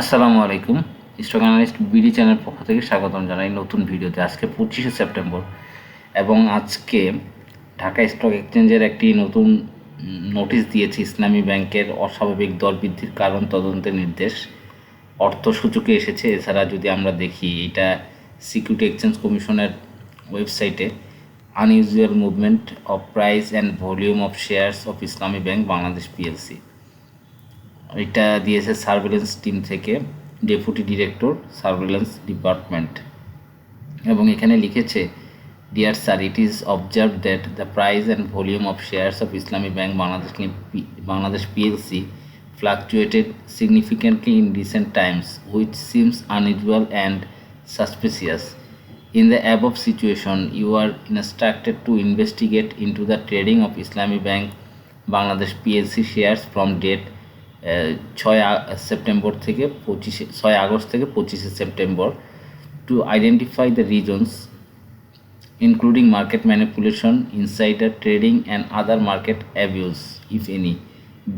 আসসালামু আলাইকুম। Stock analyst BD channel পক্ষ থেকে স্বাগতম জানাই নতুন ভিডিওতে। আজকে পঁচিশে সেপ্টেম্বর এবং আজকে ঢাকা স্টক এক্সচেঞ্জের একটি নতুন নোটিশ দিয়েছে ইসলামী ব্যাংকের অস্বাভাবিক দর বৃদ্ধির কারণ তদন্তের নির্দেশ। অর্থ সূচকে এসেছে। এছাড়া যদি আমরা দেখি, এটা সিকিউরিটি এক্সচেঞ্জ কমিশনের ওয়েবসাইটে unusual movement of price and volume of shares of Islami bank Bangladesh PLC এটা দিয়েছে সার্ভেলেন্স টিম থেকে ডেপুটি ডিরেক্টর সার্ভেলেন্স ডিপার্টমেন্ট এবং এখানে লিখেছে dear sir it is observe that the price and volume of shares of Islami bank Bangladesh Bangladesh PLC fluctuated significantly in recent times which seems unusual and suspicious in the above situation you are instructed to investigate into the trading of Islami bank Bangladesh PLC shares from date ছয় September থেকে পঁচিশে, ছয় August থেকে পঁচিশে September to identify the reasons including market manipulation insider trading and other market abuse if any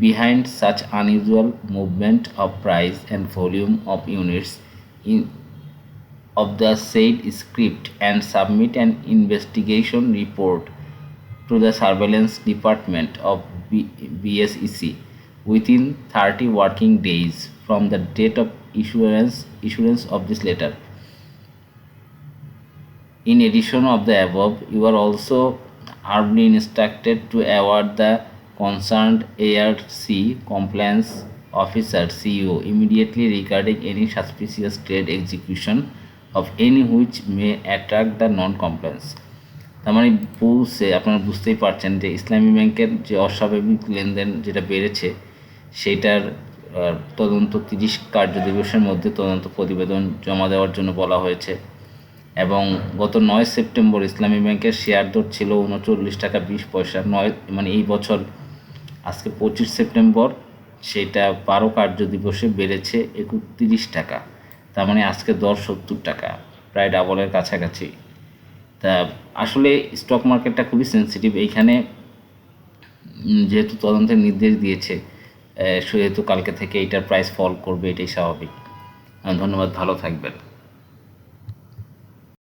behind such unusual movement of price and volume of units in of the said script and submit and investigation report to the surveillance department of BSEC within 30 working days from the date of issuance issuance of this letter. In addition of the above, you are also humbly instructed to award the concerned ARC compliance officer CEO immediately regarding any suspicious trade execution of any which may attract the non-compliance. তার মানে বলছে আপনারা বুঝতেই পারছেন যে ইসলামী ব্যাংকের যে অস্বাভাবিক লেনদেন যেটা বেড়েছে সেটার তদন্ত তিরিশ কার্য দিবসের মধ্যে তদন্ত প্রতিবেদন জমা দেওয়ার জন্য বলা হয়েছে। এবং গত নয় সেপ্টেম্বর ইসলামী ব্যাংকের শেয়ার দর ছিল উনচল্লিশ টাকা বিশ পয়সা। নয় মানে এই বছর, আজকে পঁচিশ সেপ্টেম্বর সেটা বারো কার্য দিবসে বেড়েছে একত্রিশ টাকা। তার মানে আজকে দর সত্তর টাকা, প্রায় ডাবলের কাছাকাছি। তা আসলে স্টক মার্কেটটা খুবই সেন্সিটিভ এইখানে যেহেতু তদন্তের নির্দেশ দিয়েছে সেহেতু কালকে থেকে এটার প্রাইস ফল করবে এটাই স্বাভাবিক। ধন্যবাদ ভালো থাকবেন।